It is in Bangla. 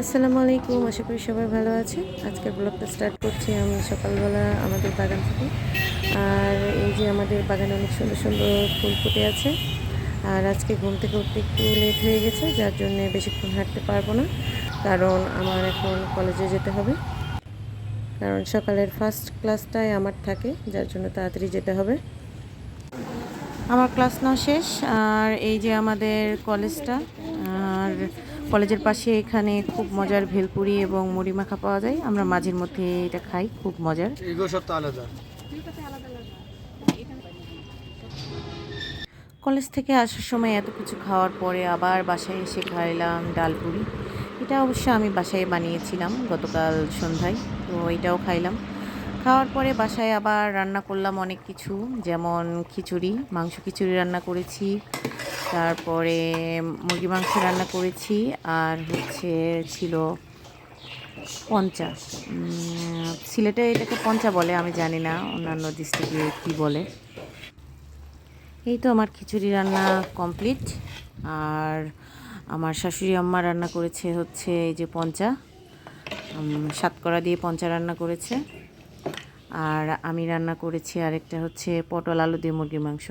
আসসালামু আলাইকুম, আশা করি সবাই ভালো আছে আজকের ব্লগটা স্টার্ট করছি আমি সকালবেলা আমাদের বাগান থেকে। আর এই যে আমাদের বাগানে অনেক সুন্দর সুন্দর ফুল ফুটে আছে। আর আজকে ঘুম থেকে উঠতে একটু লেট হয়ে গেছে, যার জন্য বেশিক্ষণ হাঁটতে পারব না। কারণ আমার এখন কলেজে যেতে হবে। কারণ সকালের ফার্স্ট ক্লাসটাই আমার থাকে, যার জন্য তাড়াতাড়ি যেতে হবে। আমার ক্লাস নাও শেষ, আর এই যে আমাদের কলেজটা আর কলেজের পাশে এখানে খুব মজার ভেলপুরি এবং মুড়ি মাখা পাওয়া যায়। আমরা মাঝের মধ্যে এটা খাই খুব মজার। কলেজ থেকে আসার সময় এত কিছু খাওয়ার পরে আবার বাসায় এসে খাইলাম ডালপুরি। এটা অবশ্য আমি বাসায় বানিয়েছিলাম গতকাল সন্ধ্যায় তো এটাও খাইলাম। খাওয়ার পরে বাসায় আবার রান্না করলাম অনেক কিছু যেমন খিচুড়ি মাংস খিচুড়ি রান্না করেছি তারপরে মুরগি মাংস রান্না করেছি আর হচ্ছে ছিল পঞ্চা সিলেটে এটাকে পঞ্চা বলে আমি জানি না অন্যান্য ডিস্ট্রিক্টে কী বলে। এই তো আমার খিচুড়ি রান্না কমপ্লিট আর আমার শাশুড়ি আম্মা রান্না করেছে হচ্ছে এই যে পঞ্চা উম, সাতকরা দিয়ে পঞ্চা রান্না করেছে। আর আমি রান্না করেছি আরেকটা হচ্ছে পটল আলু দিয়ে মুরগির মাংস।